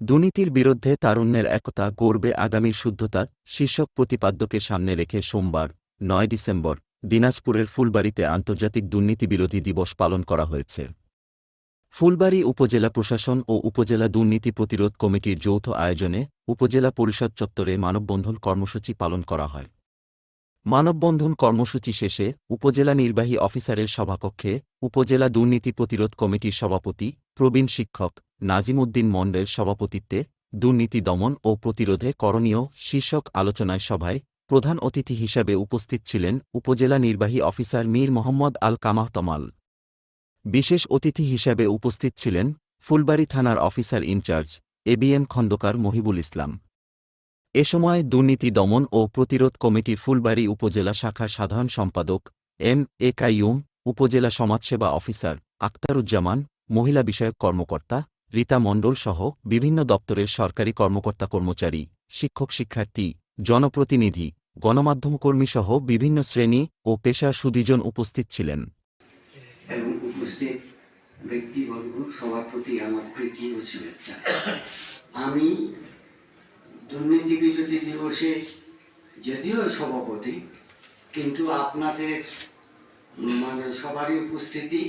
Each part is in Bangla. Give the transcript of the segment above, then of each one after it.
দুর্নীতির বিরুদ্ধে তারুণ্যের একতা গর্বে আগামীর শুদ্ধতা শীর্ষক প্রতিপাদ্যকে সামনে রেখে সোমবার, নয় ডিসেম্বর, দিনাজপুরের ফুলবাড়িতে আন্তর্জাতিক দুর্নীতিবিরোধী দিবস পালন করা হয়েছে। ফুলবাড়ী উপজেলা প্রশাসন ও উপজেলা দুর্নীতি প্রতিরোধ কমিটির যৌথ আয়োজনে উপজেলা পরিষদ চত্বরে মানববন্ধন কর্মসূচি পালন করা হয়। মানববন্ধন কর্মসূচি শেষে উপজেলা নির্বাহী অফিসারের সভাকক্ষে উপজেলা দুর্নীতি প্রতিরোধ কমিটির সভাপতি, প্রবীণ শিক্ষক নাজিম উদ্দিন মণ্ডের সভাপতিত্বে দুর্নীতি দমন ও প্রতিরোধে করণীয় শীর্ষক আলোচনায় সভায় প্রধান অতিথি হিসাবে উপস্থিত ছিলেন উপজেলা নির্বাহী অফিসার মীর মোহাম্মদ আল কামাহ তমাল। বিশেষ অতিথি হিসাবে উপস্থিত ছিলেন ফুলবাড়ী থানার officer incharge ABM Khandakar Mohibul Islam. এ সময় দুর্নীতি দমন ও প্রতিরোধ কমিটির ফুলবাড়ী উপজেলা শাখার সাধারণ সম্পাদক এম এ কাইয়ুম, উপজেলা সমাজসেবা অফিসার আক্তারুজ্জামান মহিলা বিষয়ক কর্মকর্তা রীতা মণ্ডল সহ বিভিন্ন দপ্তরের সরকারি কর্মকর্তা কর্মচারী, শিক্ষক শিক্ষার্থী, জনপ্রতিনিধি গণমাধ্যমকর্মীসহ বিভিন্ন শ্রেণি ও পেশার সুদীজন উপস্থিত ছিলেন। উপস্থিত ব্যক্তিবর্গ সবার প্রতি আমার প্রীতি ও শুভেচ্ছা। আমি দুর্নীতি বিরোধী দিবসে যদিও সভাপতি, কিন্তু আপনাদের মানে সবারই উপস্থিতি,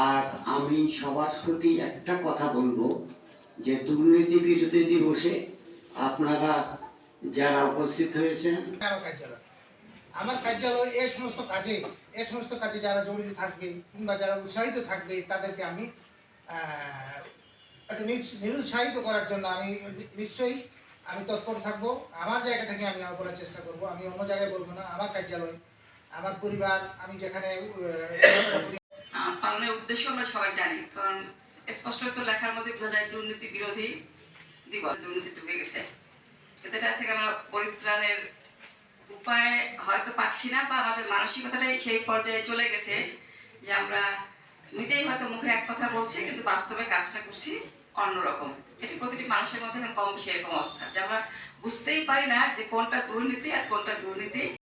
আর আমি সবার প্রতি একটা কথা বলব যে দুর্নীতি বিরোধী দিবসে আপনারা যারা উপস্থিত হয়েছেন। আমার কার্যালয়। এই সমস্ত কাজে এই সমস্ত কাজে যারা জড়িত থাকবে কিংবা যারা উৎসাহিত থাকবে তাদেরকে আমি একটু নিরুৎসাহিত করার জন্য আমি নিশ্চয়ই আমি তৎপর থাকব। আমার জায়গা থেকে আমি বলার চেষ্টা করব। আমি অন্য জায়গায় বলব না। আমার কার্যালয় আমার পরিবার আমি যেখানে করি, আহ, উদ্দেশ্য আমরা সবাই জানি কারণ স্পষ্ট তো লেখার মধ্যে বোঝা যায় দুর্নীতি বিরোধী দিবস দুর্নীতি ঢুকে গেছে। এটা থেকে আমরা পরিত্রাণের উপায় হয়তো পাচ্ছি না বা আমাদের মানসিকতাটাই সেই পর্যায়ে চলে গেছে যে আমরা নিজেই হয়তো মুখে এক কথা বলছি কিন্তু বাস্তবে কাজটা করছি অন্যরকম। এটি প্রতিটি মানুষের মধ্যে কম বেশি এরকম অবস্থা। যে আমরা বুঝতেই পারি না যে কোনটা দুর্নীতি আর কোনটা দুর্নীতি